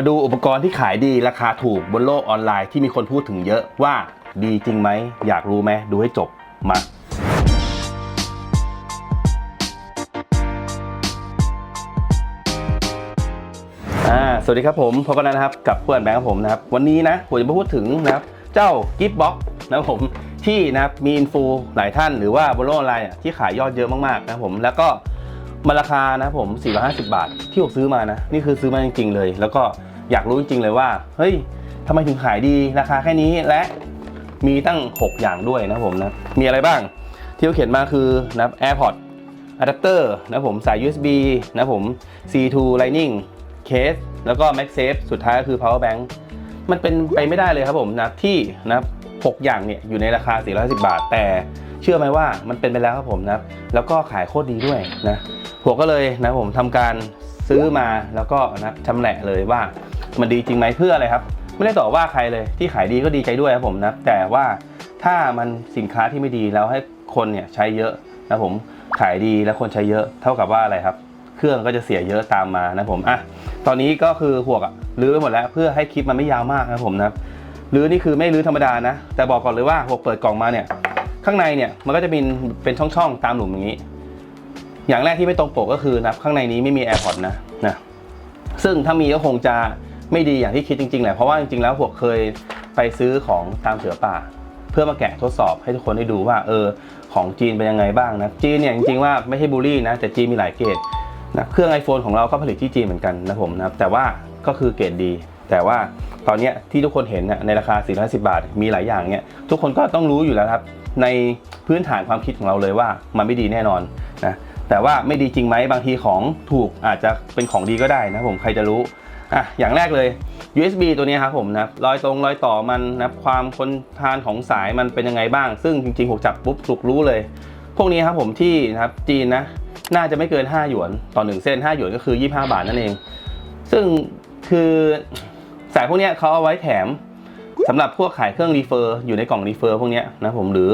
มาดูอุปกรณ์ที่ขายดีราคาถูกบนโลกออนไลน์ที่มีคนพูดถึงเยอะว่าดีจริงไหม อยากรู้ไหม ดูให้จบมาสวัสดีครับผมพบกันแล้วนะครับกับเพื่อนแบงค์ครับผมนะครับ วันนี้นะผมจะมาพูดถึงนะครับ เจ้ากิฟต์บ็อกนะครับผมที่นะครับมีอินฟูหลายท่านหรือว่าบนโลกออนไลน์ที่ขายยอดเยอะมากๆนะครับผมแล้วก็ มาราคานะผม 450 บาท ที่ผมซื้อมานะ นี่คือซื้อมาจริง ๆ เลย แล้วก็อยากรู้จริง ๆ เลยว่า เฮ้ยทำไมถึงขายดีราคาแค่นี้และมีตั้ง 6 อย่างด้วยนะผมนะ มีอะไรบ้าง ที่เขาเขียนมาคือนับ AirPods อะแดปเตอร์นะผมสาย USB นะผม C2 Lightning เคส แล้วก็ MagSafe สุดท้ายก็คือ Power Bank มันเป็นไปไม่ได้เลยครับผมนะที่นะ6อย่างเนี่ยอยู่ในราคา 450 บาท แต่ เชื่อไหมว่ามันเป็นไปแล้วครับผมนะแล้วก็ขายโคตรดีด้วยนะผมก็เลยนะผมทำการซื้อมาแล้วก็นะชำแหละเลยว่ามันดีจริงไหมเพื่ออะไรครับ ไม่ได้ต่อว่าใครเลยที่ขายดีก็ดีใจด้วยครับผมนะแต่ว่าถ้ามันสินค้าที่ไม่ดีแล้วให้คนเนี่ยใช้เยอะนะผมขายดีแล้วคนใช้เยอะเท่ากับว่าอะไรครับ เครื่องก็จะเสียเยอะตามมานะผมอะตอนนี้ก็คือหวกะรื้อไปหมดแล้วเพื่อให้คลิปมันไม่ยาวมากนะผมนะรื้อนี่คือไม่รื้อธรรมดานะ แต่บอกก่อนเลยว่าหวกเปิดกล่องมาเนี่ย ข้างในเนี่ยมันก็จะเป็นเป็นช่องๆตามหลุมอย่างนี้ อย่างแรกที่ไม่ตรงปกก็คือนะข้างในนี้ไม่มี AirPods นะนะซึ่งถ้ามีก็คงจะไม่ดีอย่างที่คิดจริงๆแหละเพราะว่าจริงๆแล้วหวเคยไปซื้อของตามเสือป่า เพื่อมาแกะทดสอบให้ทุกคนได้ดูว่าเออของจีนเป็นยังไงบ้างนะจีนเนี่ยจริงๆว่าไม่ใช่บูลลี่นะแต่จีนมีหลายเกรดนะเครื่อง iPhone ของเราก็ผลิตที่จีนเหมือนกันนะผมนะแต่ว่าก็คือเกรดดี แต่ว่าตอนนี้ที่ทุกคนเห็นนะในราคา 450 บาท มีหลายอย่างเนี่ยทุกคนก็ต้องรู้อยู่แล้วครับ ในพื้นฐานความคิดของเราเลยว่ามันไม่ดีแน่นอนนะแต่ว่าไม่ดีจริงไหมบางทีของถูกอาจจะเป็นของดีก็ได้นะผมใครจะรู้อะอย่างแรกเลย USB ตัวนี้ครับผมนะรอยตรงรอยต่อมันนะความทนทานของสายมันเป็นยังไงบ้าง ซึ่งจริงๆผมจับปุ๊บถูกรู้เลย พวกนี้ครับผมที่นะครับจีนนะน่าจะไม่เกิน 5 หยวนต่อ 1 เส้น 5 หยวนก็คือ 25 บาทนั่นเอง ซึ่งคือ สายพวกนี้เขาเอาไว้แถมสำหรับพวกขายเครื่องรีเฟอร์อยู่ในกล่องรีเฟอร์พวกนี้นะผมหรือ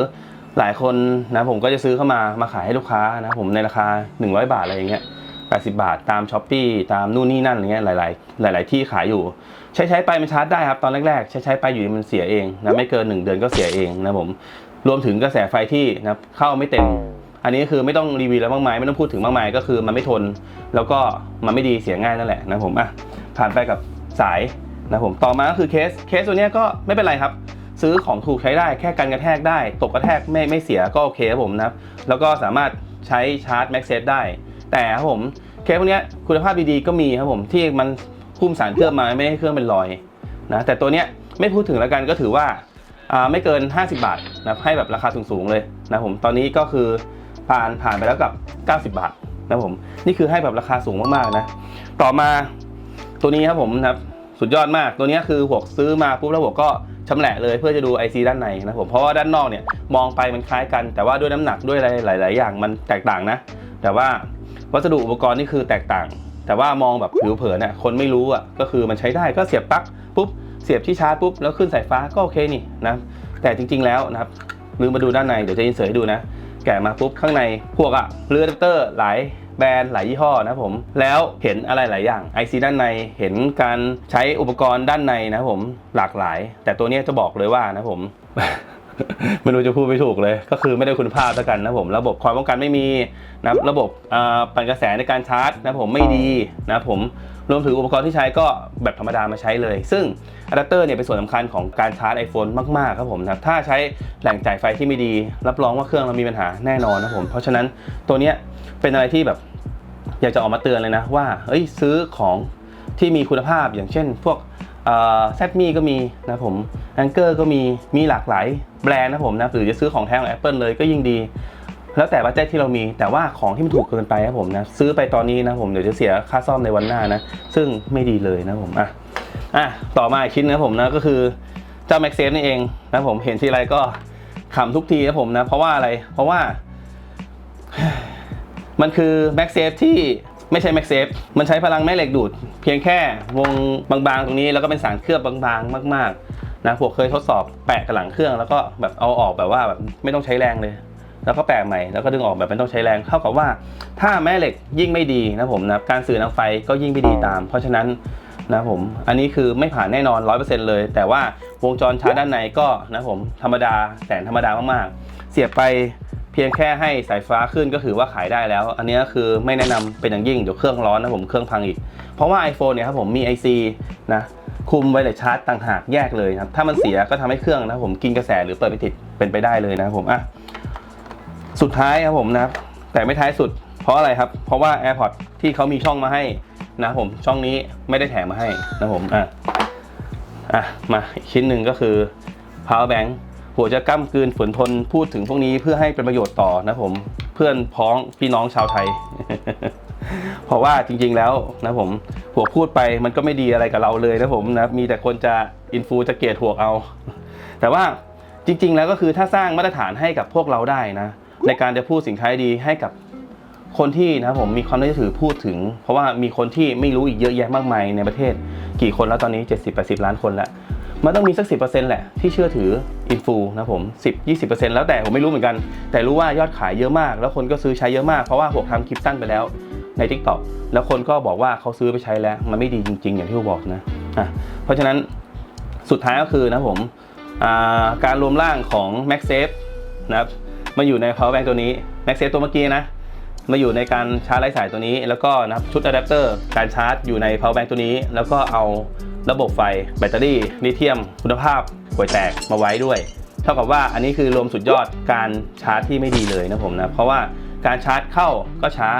หลายคนนะผมก็จะซื้อเข้ามามาขายให้ลูกค้านะผมในราคา 100 บาทอะไรอย่างเงี้ย80 บาทตามช้อปปีตามนู่นนี่นั่นอะไรเงี้ยหลาย ๆ หลาย ๆ ที่ขายอยู่ ใช้ใช้ไปมันชาร์จได้ครับตอนแรก ๆ ใช้ใช้ไปอยู่ดีมันเสียเองนะไม่เกิน 1 เดือนก็เสียเองนะผมรวมถึงกระแสไฟที่นะเข้าไม่เต็ม อันนี้คือไม่ต้องรีวิวแล้วมากมายไม่ต้องพูดถึงมากมายก็คือมันไม่ทน แล้วก็มันไม่ดีเสียง่ายนั่นแหละนะผมอะผ่านไปกับสาย นะผมต่อมาก็คือเคสเคสตัวนี้ก็ไม่เป็นไรครับ ซื้อของถูกใช้ได้แค่กันกระแทกได้ ตกกระแทกไม่ไม่เสียก็โอเคครับผมนะครับแล้วก็สามารถใช้ชาร์จแม็กเซตได้ แต่ครับผมเคสพวกนี้คุณภาพดีๆก็มีครับผมที่มันคุ้มสารเคลือบมาไม่ให้เครื่องเป็นรอยนะแต่ตัวเนี้ยไม่พูดถึงแล้วกันก็ถือว่าไม่เกิน 50 บาทนะให้แบบราคาสูงๆเลยนะผมตอนนี้ก็คือผ่านผ่านไปแล้วกับ 90 บาทนะผมนี่คือให้แบบราคาสูงมากๆนะต่อมาตัวนี้ครับผมนะครับ สุดยอดมากตัวนี้คือหัวซื้อมาปุ๊บแล้วหัวก็ชำแหละเลยเพื่อจะดู IC ด้านในนะผมเพราะว่าด้านนอกเนี่ยมองไปมันคล้ายกัน แต่ว่าด้วยน้ำหนักด้วยอะไรหลาย ๆ อย่างมันแตกต่างนะ แต่ว่าวัสดุอุปกรณ์นี่คือแตกต่าง แต่ว่ามองแบบผิวเผินเนี่ยคนไม่รู้อะก็คือมันใช้ได้ก็เสียบปลั๊กปุ๊บเสียบที่ชาร์จปุ๊บแล้วขึ้นสายฟ้าก็โอเคนี่นะแต่จริง ๆ แล้วนะครับลืมมาดูด้านในเดี๋ยวจะอินเสิร์ตให้ดูนะ แกะมาปุ๊บข้างในพวกอะเรืออะแดปเตอร์หลายแบรนด์หลายยี่ห้อนะผม แล้วเห็นอะไรหลายอย่าง IC ด้านในเห็นการใช้อุปกรณ์ด้านในนะผมหลากหลาย แต่ตัวนี้จะบอกเลยว่านะผมไม่รู้จะพูดไม่ถูกเลย ก็คือไม่ได้คุณภาพแล้วกันนะผม ระบบความป้องกันไม่มีนะระบบอ่าปั่นกระแสในการชาร์จนะผมไม่ดีนะผมรวมถึงอุปกรณ์ที่ใช้ก็แบบธรรมดามาใช้เลย ซึ่ง อะแดปเตอร์เนี่ยเป็นส่วนสำคัญของการชาร์จ iPhone มาก ๆ ครับผมนะครับถ้าใช้แหล่งจ่ายไฟที่ไม่ดี รับรองว่าเครื่องเรามีปัญหาแน่นอนนะครับผมเพราะฉะนั้นตัวเนี้ยเป็นอะไรที่แบบอยากจะออกมาเตือนเลยนะว่าเอ้ยซื้อของที่มีคุณภาพอย่างเช่น พวกแซดมี่ก็มีนะผมแองเกอร์ก็มีมีหลากหลายแบรนด์นะผมนะหรือจะซื้อของแท้ของ Apple เลยก็ยิ่งดี แล้วแต่บัตเจ็ตที่เรามีแต่ว่าของที่มันถูกเกินไปครับผมนะซื้อไปตอนนี้นะผมเดี๋ยวจะเสียค่าซ่อมในวันหน้านะ ซึ่งไม่ดีเลยนะผมอะ อะต่อมาอีกชิ้นนะผมนะก็คือเจ้า m a x s a f e นี่เองนะผมเห็นทีไรก็ขำทุกทีนะผมนะเพราะว่าอะไรเพราะว่า มันคือ m a x s a f e ที่ไม่ใช่ m a x s a f e มันใช้พลังแม่เหล็กดูด เพียงแค่วงบางๆตรงนี้แล้วก็เป็นสารเคลือบบางๆ มากๆนะพวเคยทดสอบแปะกับหลังเครื่อง แล้วก็แบบเอาออกแบบว่าแบบไม่ต้องใช้แรงเลย แล้วก็แปะใหม่แล้วก็ดึงออกแบบไม่ต้องใช้แรงเท่ากับว่า ถ้าแม่เหล็กยิ่งไม่ดีนะผมนะการสื่อนำไฟก็ยิ่งไม่ดีตาม เพราะฉะนั้น นะผมอันนี้คือไม่ผ่านแน่นอน 100%เลย แต่ว่าวงจรชาร์จด้านในก็นะผมธรรมดาแสนธรรมดามากๆ เสียบไปเพียงแค่ให้สายฟ้าขึ้นก็ถือว่าขายได้แล้ว อันนี้ก็คือไม่แนะนำเป็นอย่างยิ่งเดี๋ยวเครื่องร้อนนะผมเครื่องพังอีก เพราะว่า iPhone เนี่ยครับผมมี IC นะคุมไวเลสชาร์จต่างหากแยกเลยครับถ้ามันเสียก็ทำให้เครื่องนะผมกินกระแสหรือเปิดไม่ติดเป็นไปได้เลยนะครับผมอะสุดท้ายครับผมนะครับแต่ไม่ท้ายสุดเพราะอะไรครับ เพราะว่า AirPods ที่เขามีช่องมาให้ นะผมช่องนี้ไม่ได้แถมมาให้นะผมอะอะมาอีกชิ้นหนึ่งก็คือ power bank หัวจะก้ากลืนฝืนทนพูดถึงพวกนี้เพื่อให้เป็นประโยชน์ต่อนะผมเพื่อนพ้องพี่น้องชาวไทย เพราะว่าจริงๆแล้วนะผมหัวพูดไปมันก็ไม่ดีอะไรกับเราเลยนะผมนะมีแต่คนจะอินฟูจะเกลียดหัวเอา แต่ว่าจริง ๆ แล้วก็คือถ้าสร้างมาตรฐานให้กับพวกเราได้นะ ในการจะพูดสินค้าดีให้กับ คนที่นะผมมีความน่าเชื่อถือพูดถึง เพราะว่ามีคนที่ไม่รู้อีกเยอะแยะมากมายในประเทศ กี่คนแล้วตอนนี้ 70-80 ล้านคนแล้วมันต้องมีสัก 10%แหละ ที่เชื่อถืออินฟูนะผม 10-20%แล้วแต่ผมไม่รู้เหมือนกัน แต่รู้ว่ายอดขายเยอะมาก แล้วคนก็ซื้อใช้เยอะมาก เพราะว่าผมทำคลิปสั้นไปแล้วใน Tik t o อกแล้วคนก็บอกว่าเขาซื้อไปใช้แล้ว มันไม่ดีจริง ๆ อย่างที่ผมบอกนะอะเพราะฉะนั้นสุดท้ายก็คือนะผมการรวมร่างของ MagSafe นะครับมาอยู่ใน power bank ตัวนี้ MagSafe ตัวเมื่อกี้นะ มาอยู่ในการชาร์จไร้สายตัวนี้ แล้วก็นะครับชุดอะแดปเตอร์การชาร์จอยู่ใน power bank ตัวนี้ แล้วก็เอาระบบไฟแบตเตอรี่ลิเธียม คุณภาพห่วยแตกมาไว้ด้วย เท่ากับว่าอันนี้คือรวมสุดยอดการชาร์จที่ไม่ดีเลยนะผมนะเพราะว่าการชาร์จเข้าก็ช้า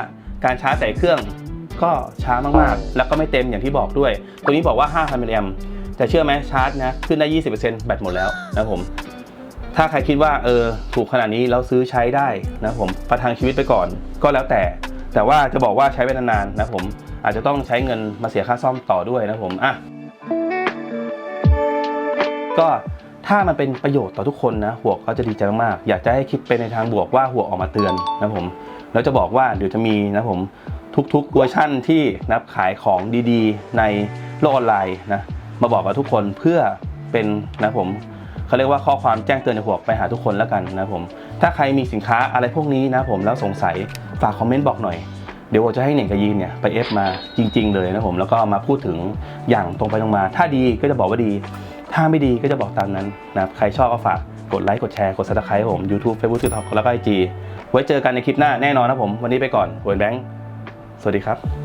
การชาร์จใส่เครื่องก็ช้ามากๆ แล้วก็ไม่เต็มอย่างที่บอกด้วย ตัวนี้บอกว่า 5,000มิลลิแอมแต่เชื่อไหมชาร์จนะขึ้นได้ 20%แบตหมดแล้วนะผม ถ้าใครคิดว่าเออถูกขนาดนี้แล้วซื้อใช้ได้นะผมประทังชีวิตไปก่อนก็แล้วแต่ แต่ว่าจะบอกว่าใช้ไปนานๆนะผมอาจจะต้องใช้เงินมาเสียค่าซ่อมต่อด้วยนะผมอะก็ถ้ามันเป็นประโยชน์ต่อทุกคนนะหัวก็จะดีใจมากๆอยากจะให้คิดไปในทางบวกว่าหัวออกมาเตือนนะผมแล้วจะบอกว่าเดี๋ยวจะมีนะผมทุกๆเวอร์ชั่นที่นะขายของดีๆ ในโลกออนไลน์นะมาบอกกับทุกคนเพื่อเป็นนะผม เขาเรียกว่าข้อความแจ้งเตือนในหัวไปหาทุกคนแล้วกันนะผมถ้าใครมีสินค้าอะไรพวกนี้นะผมแล้วสงสัยฝากคอมเมนต์บอกหน่อยเดี๋ยวผมจะให้เน่งกับยีนเนี่ยไปเอฟมาจริง ๆ เลยนะผมแล้วก็มาพูดถึงอย่างตรงไปตรงมา ถ้าดีก็จะบอกว่าดี ถ้าไม่ดีก็จะบอกตามนั้นนะครับใครชอบก็ฝากกดไลค์กดแชร์กดซับสไครต์ผม YouTube Facebook TikTok แล้วก็ IG ไว้เจอกันในคลิปหน้าแน่นอนนะผม วันนี้ไปก่อนหัวแบงค์สวัสดีครับ